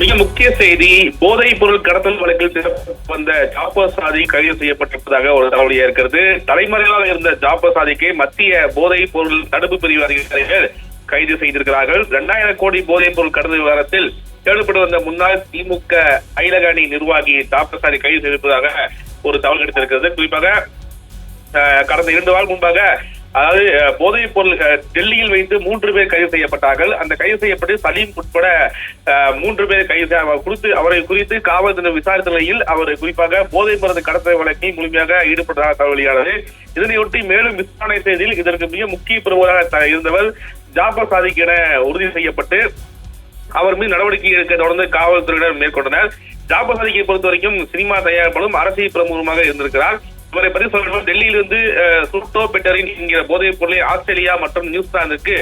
மிக முக்கிய செய்தி போதைப் பொருள் கடத்தல் வழக்கில் வந்த ஜாபர் சாதி கைது செய்யப்பட்டிருப்பதாக ஒரு தகவல் இருக்கிறது தலைமறைவாக இருந்த ஜாபர் சாதிக்கு மத்திய போதைப் பொருள் தடுப்பு பிரிவு அதிகாரிகள் கைது செய்திருக்கிறார்கள். இரண்டாயிரம் கோடி போதைப் பொருள் கடத்தல் விவகாரத்தில் தேடப்பட்டு வந்த முன்னாள் திமுக ஐலகாணி நிர்வாகி ஜாபர் சாதி கைது செய்திருப்பதாக ஒரு தகவல் கிடைத்திருக்கிறது. குறிப்பாக அஹ், கடந்த இரண்டு வாரம் முன்பாக அதாவது போதைப் பொருள் டெல்லியில் வைத்து மூன்று பேர் கைது செய்யப்பட்டார்கள். அந்த கைது செய்யப்பட்டு சலீம் உட்பட மூன்று பேர் கைது குறித்து அவரை குறித்து காவல்துறை விசாரித்த நிலையில் அவர் குறிப்பாக போதைப் மருந்து கடத்தல் வழக்கில் முழுமையாக ஈடுபட்டதாக தகவலியானது. இதனையொட்டி மேலும் விசாரணை செய்தியில் இதற்கு மிக முக்கிய பிரமுகராக த- இருந்தவர் ஜாபர் சாதிக் என உறுதி செய்யப்பட்டு அவர் மீது நடவடிக்கை எடுக்க தொடர்ந்து காவல்துறையினர் மேற்கொண்டனர். ஜாபர் சாதிக்கை பொறுத்த வரைக்கும் சினிமா தயாரிப்பாளரும் அரசியல் பிரமுகமாக இருந்திருக்கிறார். இவரை பற்றி சொல்லணும் டெல்லியிலிருந்து சுட்டோ பெட்டரின் என்கிற போதைப் பொருளை ஆஸ்திரேலியா மற்றும் நியூசிலாந்துக்கு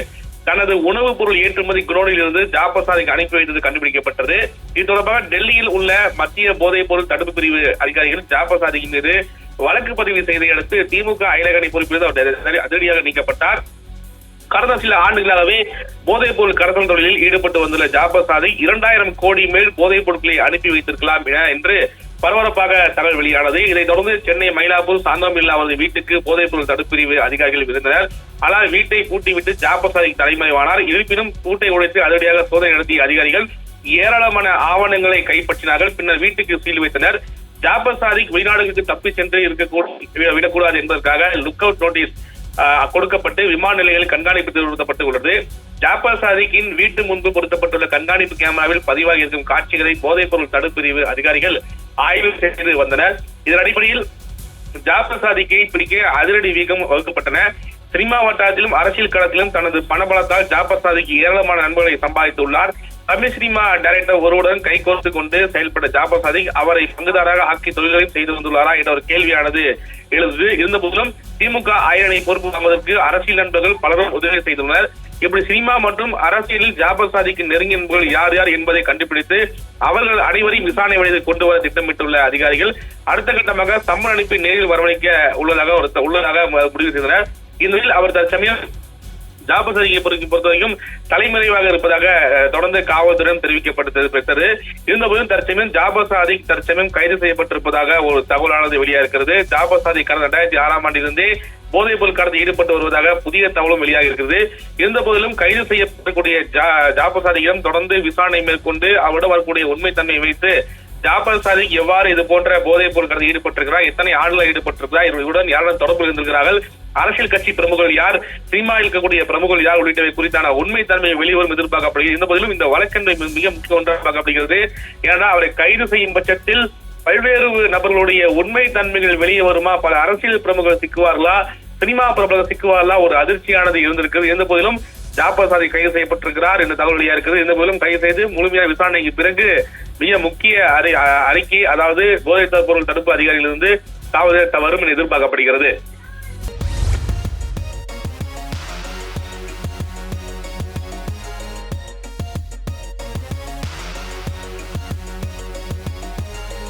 தனது உணவுப் பொருள் ஏற்றுமதி குடோனில் இருந்து ஜாபர் அனுப்பி வைத்தது கண்டுபிடிக்கப்பட்டது. இது தொடர்பாக டெல்லியில் உள்ள மத்திய போதைப் பொருள் தடுப்பு பிரிவு அதிகாரிகள் ஜாபர் மீது வழக்கு பதிவு செய்ததை அடுத்து திமுக அயலகணி பொறுப்பிலிருந்து அவர் அதிரடியாக நீக்கப்பட்டார். கடந்த சில ஆண்டுகளாகவே போதைப் பொருள் கடத்தல் தொழிலில் ஈடுபட்டு வந்துள்ள ஜாபர் சாதி இரண்டாயிரம் கோடி மேல் போதைப் பொருட்களை அனுப்பி வைத்திருக்கலாம் என என்று பரபரப்பாக தகவல் வெளியானது. இதைத் தொடர்ந்து சென்னை மயிலாப்பூர் சாந்தமில்லா அவரது வீட்டுக்கு போதைப் பொருள் தடுப்பு பிரிவு அதிகாரிகள் இருந்தனர் ஆனால் வீட்டை பூட்டிவிட்டு ஜாபர் சாதி தலைமறைவானார். இருப்பினும் பூட்டை உடைத்து அதிரடியாக சோதனை நடத்திய அதிகாரிகள் ஏராளமான ஆவணங்களை கைப்பற்றினார்கள். பின்னர் வீட்டுக்கு சீல் வைத்தனர். ஜாபர் சாதிக் வெளிநாடுகளுக்கு தப்பி சென்று இருக்கக்கூட விடக்கூடாது என்பதற்காக லுக் அவுட் நோட்டீஸ் கொடுக்கப்பட்டு விமான நிலையில் கண்காணிப்பு நிறுத்தப்பட்டு உள்ளது ஜாபர் சாதிக்கின் வீட்டு முன்பு பொருத்தப்பட்டுள்ள கண்காணிப்பு கேமராவில் பதிவாகி இருக்கும் காட்சிகளை போதைப் பொருள் தடுப்பிரிவு அதிகாரிகள் ஆய்வு செய்து வந்தனர். இதன் அடிப்படையில் ஜாபர் சாதிக்கை பிடிக்க அதிரடி வீக்கம் வகுக்கப்பட்டன. சினிமா வட்டாரத்திலும் அரசியல் களத்திலும் தனது பணபலத்தால் ஜாபர் சாதிக்கு ஏராளமான நண்பர்களை சம்பாதித்துள்ளார். தமிழ் சினிமா டைரக்டர் ஒருவருடன் கைகோர்த்து கொண்டு செயல்பட்ட ஜாபர் சாதிக் அவரை பங்குதாராக ஆக்கி தொழில்களையும் செய்து வந்துள்ளாரா என்ற ஒரு கேள்வியானது எழுது இருந்த போதிலும் திமுக ஆயிரனை பொறுப்பு வாங்குவதற்கு அரசியல் நண்பர்கள் பலரும் உதவி செய்துள்ளனர். இப்படி சினிமா மற்றும் அரசியலில் ஜாபர் சாதிக்கு நெருங்கிய நண்பர்கள் யார் யார் என்பதை கண்டுபிடித்து அவர்கள் அனைவரையும் விசாரணை வழியில் கொண்டு வர திட்டமிட்டுள்ள அதிகாரிகள் அடுத்த கட்டமாக சம்மன் அனுப்பி நேரில் வரவழைக்க உள்ளதாக ஒரு உள்ளதாக முடிவு செய்தனர். இந்நிலையில் அவர் தற்சமயம் ஜாபர் பொறுத்த பொறுத்தவரைக்கும் தலைமறைவாக இருப்பதாக தொடர்ந்து காவல்துறையிடம் தெரிவிக்கப்பட்டது பெற்றது. இருந்தபோதும் தற்சமயம் ஜாபர் சாதிக் தற்சமயம் கைது செய்யப்பட்டிருப்பதாக ஒரு தகவலானது வெளியாக இருக்கிறது. ஜாபர் சாதிக் கடந்த ரெண்டாயிரத்தி ஆறாம் ஆண்டிலிருந்தே போதைப் பொருள் கடத்தி ஈடுபட்டு வருவதாக புதிய தகவலும் வெளியாக இருக்கிறது. இருந்த போதிலும் கைது செய்யப்படக்கூடிய ஜா- தொடர்ந்து விசாரணை மேற்கொண்டு அவரிடம் வரக்கூடிய உண்மைத்தன்மையை வைத்து ஜாபர் சாதிக் எவ்வாறு இது போன்ற போதைப் பொருள் ஈடுபட்டிருக்கிறார்? எத்தனை ஆண்டுகள் ஈடுபட்டிருக்கிறார்? இவர்களுடன் யாருடன் தொடர்பு இருந்திருக்கிறார்கள்? அரசியல் கட்சி பிரமுகர்கள் யார்? சினிமாவில் இருக்கக்கூடிய பிரமுகர்கள் யார்? உள்ளிட்டவை குறித்தான உண்மை தன்மை வெளிவரும் எதிர்பார்க்கப்படுகிறது. இந்த போதிலும் இந்த வழக்கின்மை மிக முக்கிய ஒன்றாக பார்க்கப்படுகிறது. ஏன்னா அவரை கைது செய்யும் பட்சத்தில் பல்வேறு நபர்களுடைய உண்மை தன்மைகள் வெளியே வருமா? பல அரசியல் பிரமுகர்கள் சிக்குவார்களா? சினிமா பிரபலங்கள் சிக்குவார்களா? ஒரு அதிர்ச்சியானது இருந்திருக்கிறது. எந்த போதிலும் ஜாபர் சாதி கைது செய்யப்பட்டிருக்கிறார் என்ற தகவல் இருக்குது இந்த போதிலும் கைது செய்து முழுமையான விசாரணைக்கு பிறகு மிக முக்கிய அறி- அறிக்கை அதாவது போதைப் பொருள் தடுப்பு அதிகாரிகளிலிருந்து காவல்துறை வரும் என எதிர்பார்க்கப்படுகிறது.